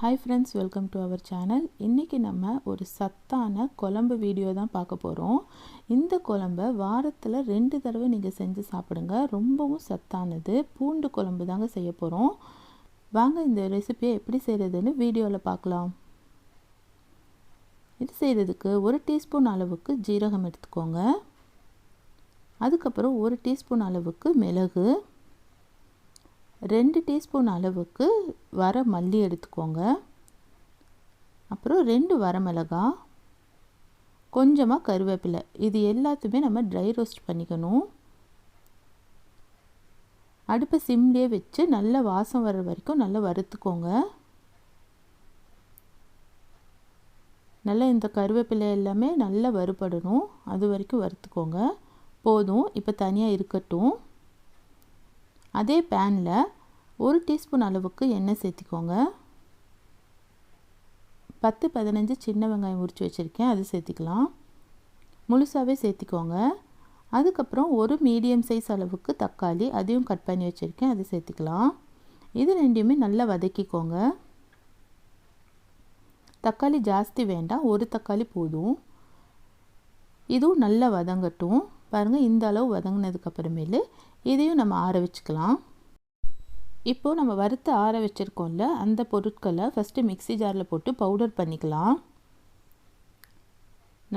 Hi friends welcome to our channel இன்றைக்கி நம்ம ஒரு சத்தான குழம்பு வீடியோ தான் பார்க்க போகிறோம் இந்த குழம்ப வாரத்தில் ரெண்டு தடவை நீங்கள் செஞ்சு சாப்பிடுங்க. ரொம்பவும் சத்தானது. பூண்டு குழம்பு தாங்க செய்ய போகிறோம் வாங்க இந்த ரெசிபியை எப்படி செய்கிறதுன்னு வீடியோவில் பார்க்கலாம். இது செய்கிறதுக்கு ஒரு டீஸ்பூன் அளவுக்கு ஜீரகம் எடுத்துக்கோங்க. அதுக்கப்புறம் ஒரு டீஸ்பூன் அளவுக்கு மிளகு. ரெண்டு டீஸ்பூன் அளவுக்கு வர மல்லி எடுத்துக்கோங்க. அப்புறம் ரெண்டு வரமிளகா கொஞ்சமாக கருவேப்பிலை. இது எல்லாத்தையுமே நம்ம ட்ரை ரோஸ்ட் பண்ணிக்கணும். அடுப்பை சிம்லேயே வச்சு நல்லா வாசம் வர்ற வரைக்கும் நல்லா வறுத்துக்கோங்க. நல்லா இந்த கருவேப்பிலை எல்லாமே நல்லா வறுபடணும். அது வரைக்கும் வறுத்துக்கோங்க. போதும். இப்போ தனியாக இருக்கட்டும். அதே பேனில் ஒரு டீஸ்பூன் அளவுக்கு எண்ணெய் சேர்த்திக்கோங்க. பத்து பதினஞ்சு சின்ன வெங்காயம் உரித்து வச்சுருக்கேன். அது சேர்த்திக்கலாம். முழுசாகவே சேர்த்திக்கோங்க. அதுக்கப்புறம் ஒரு மீடியம் சைஸ் அளவுக்கு தக்காளி அதையும் கட் பண்ணி வச்சுருக்கேன். அது சேர்த்திக்கலாம். இது ரெண்டையுமே நல்லா வதக்கிக்கோங்க. தக்காளி ஜாஸ்தி வேண்டாம். ஒரு தக்காளி போதும். இதுவும் நல்லா வதங்கட்டும். பாருங்கள் இந்த அளவு வதங்கினதுக்கப்புறமேலு இதையும் நம்ம ஆற வச்சுக்கலாம். இப்போது நம்ம வறுத்து ஆற வச்சுருக்கோம்ல அந்த பொருட்களை ஃபஸ்ட்டு மிக்சி ஜாரில் போட்டு பவுடர் பண்ணிக்கலாம்.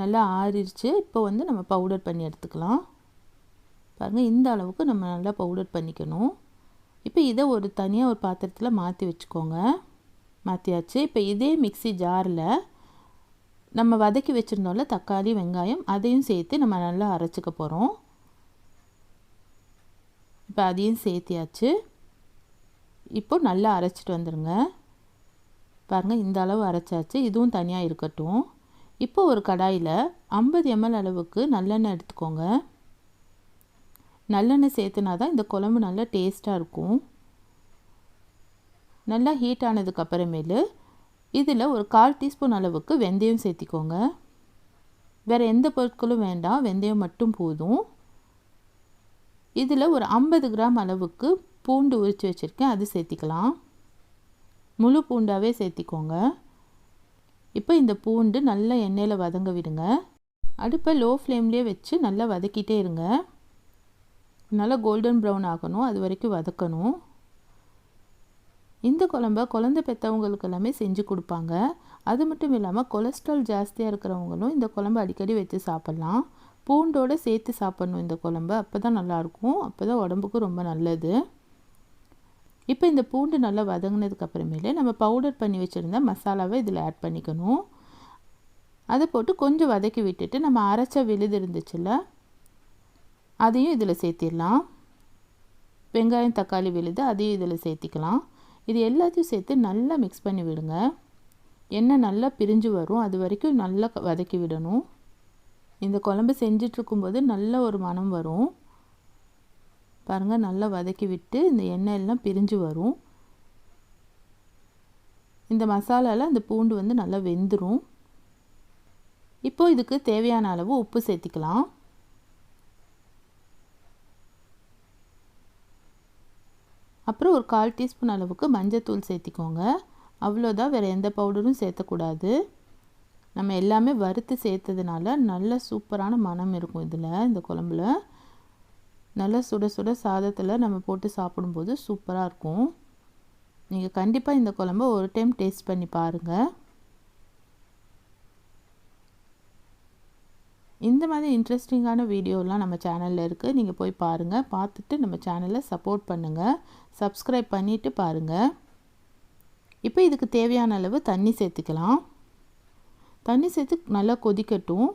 நல்லா ஆறிடுச்சு இப்போ வந்து நம்ம பவுடர் பண்ணி எடுத்துக்கலாம். பாருங்கள் இந்த அளவுக்கு நம்ம நல்லா பவுடர் பண்ணிக்கணும். இப்போ இதை ஒரு தனியாக ஒரு பாத்திரத்தில் மாற்றி வச்சுக்கோங்க. மாற்றியாச்சு இப்போ இதே மிக்சி ஜாரில் நம்ம வதக்கி வச்சுருந்தோம்ல தக்காளி வெங்காயம் அதையும் சேர்த்து நம்ம நல்லா அரைச்சிக்க போகிறோம் இப்போ அதையும் சேர்த்தியாச்சு. இப்போ நல்லா அரைச்சிட்டு வந்துடுங்க பாருங்கள் இந்த அளவு அரைச்சாச்சு. இதுவும் தனியாக இருக்கட்டும். இப்போ ஒரு கடாயில் ஐம்பது எம்எல் அளவுக்கு நல்லெண்ணெய் எடுத்துக்கோங்க. நல்லெண்ணெய் சேர்த்துனா தான் இந்த குழம்பு நல்லா டேஸ்ட்டாக இருக்கும். நல்லா ஹீட் ஆனதுக்கப்புறமேலு இதில் ஒரு கால் டீஸ்பூன் அளவுக்கு வெந்தயம் சேர்த்திக்கோங்க. வேறு எந்த பொருட்களும் வேண்டாம் வெந்தயம் மட்டும் போதும். இதில் ஒரு ஐம்பது கிராம் அளவுக்கு பூண்டு உரித்து வச்சுருக்கேன் அது சேர்த்திக்கலாம். முழு பூண்டாகவே சேர்த்திக்கோங்க. இப்போ இந்த பூண்டு நல்லா எண்ணெயில் வதங்க விடுங்க. அடுப்பை லோ ஃப்ளேம்லேயே வச்சு நல்லா வதக்கிட்டே இருங்க. நல்லா கோல்டன் ப்ரௌன் ஆகணும் அது வரைக்கும் வதக்கணும். இந்த குழம்ப குழந்த பெற்றவங்களுக்கு எல்லாமே செஞ்சு கொடுப்பாங்க. அது மட்டும் இல்லாமல் கொலஸ்ட்ரால் ஜாஸ்தியாக இருக்கிறவங்களும் இந்த குழம்பு அடிக்கடி வச்சு சாப்பிட்லாம். பூண்டோடு சேர்த்து சாப்பிட்ணும் இந்த குழம்பு. அப்போ தான் நல்லாயிருக்கும் அப்போ தான் உடம்புக்கு ரொம்ப நல்லது. இப்போ இந்த பூண்டு நல்லா வதங்கினதுக்கு அப்புறமேலே நம்ம பவுடர் பண்ணி வச்சுருந்த மசாலாவை இதில் ஆட் பண்ணிக்கணும். அதை போட்டு கொஞ்சம் வதக்கி விட்டுட்டு நம்ம அரைச்ச விழுது இருந்துச்சுல்ல அதையும் இதில் சேர்த்திடலாம். வெங்காயம் தக்காளி விழுது அதையும் இதில் சேர்த்திக்கலாம். இது எல்லாத்தையும் சேர்த்து நல்லா மிக்ஸ் பண்ணி விடுங்க. எண்ணெய் நல்லா பிரிஞ்சு வரும். அது வரைக்கும் நல்லா வதக்கி விடணும். இந்த குழம்பு செஞ்சிட்ருக்கும்போது நல்ல ஒரு மனம் வரும். பாருங்கள் நல்லா வதக்கி விட்டு இந்த எண்ணெய் எல்லாம் பிரிஞ்சு வரும். இந்த மசாலாவில் அந்த பூண்டு வந்து நல்லா வெந்துடும் இப்போது இதுக்கு தேவையான அளவு உப்பு சேர்த்திக்கலாம். அப்புறம் ஒரு கால் டீஸ்பூன் அளவுக்கு மஞ்சத்தூள் சேர்த்திக்கோங்க. அவ்வளோதான் வேறு எந்த பவுடரும் சேர்த்தக்கூடாது. நம்ம எல்லாமே வறுத்து சேர்த்ததுனால நல்ல சூப்பரான மனம் இருக்கும் இதில் இந்த குழம்புல. நல்லா சுட சுட சாதத்தில் நம்ம போட்டு சாப்பிடும்போது சூப்பராக இருக்கும். நீங்கள் கண்டிப்பாக இந்த குழம்ப ஒரு டைம் டேஸ்ட் பண்ணி பாருங்கள் இந்த மாதிரி இன்ட்ரெஸ்டிங்கான வீடியோலாம் நம்ம சேனலில் இருக்குது நீங்கள் போய் பாருங்கள் பார்த்துட்டு நம்ம சேனலை சப்போர்ட் பண்ணுங்கள் சப்ஸ்கிரைப் பண்ணிவிட்டு பாருங்கள் இப்போ இதுக்கு தேவையான அளவு தண்ணி சேர்த்துக்கலாம். தண்ணி சேர்த்து நல்லா கொதிக்கட்டும்.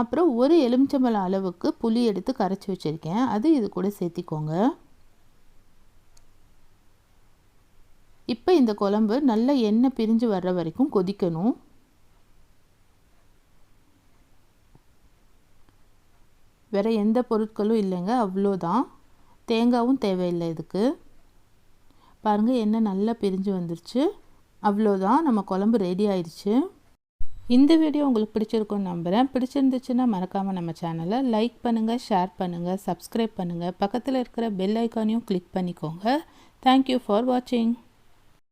அப்புறம் ஒரு எலுமிச்சம்பழம் அளவுக்கு புளி எடுத்து கரைச்சி வச்சுருக்கேன். அது இது கூட சேர்த்திக்கோங்க. இப்போ இந்த குழம்பு நல்ல எண்ணெய் பிரிஞ்சு வர்ற வரைக்கும் கொதிக்கணும். வேறு எந்த பொருட்களும் இல்லைங்க. அவ்வளோதான். தேங்காவும் தேவையில்லை இதுக்கு. பாருங்கள் எண்ணெய் நல்லா பிரிஞ்சு வந்துருச்சு. அவ்வளோதான். நம்ம குழம்பு ரெடி ஆயிடுச்சு. இந்த வீடியோ உங்களுக்கு பிடிச்சிருக்குன்னு நம்புகிறேன் பிடிச்சிருந்துச்சுன்னா மறக்காமல் நம்ம சேனலை லைக் பண்ணுங்கள் ஷேர் பண்ணுங்கள் சப்ஸ்கிரைப் பண்ணுங்கள் பக்கத்தில் இருக்கிற பெல் ஐக்கானையும் கிளிக் பண்ணிக்கோங்க. தேங்க்யூ ஃபார் வாட்சிங்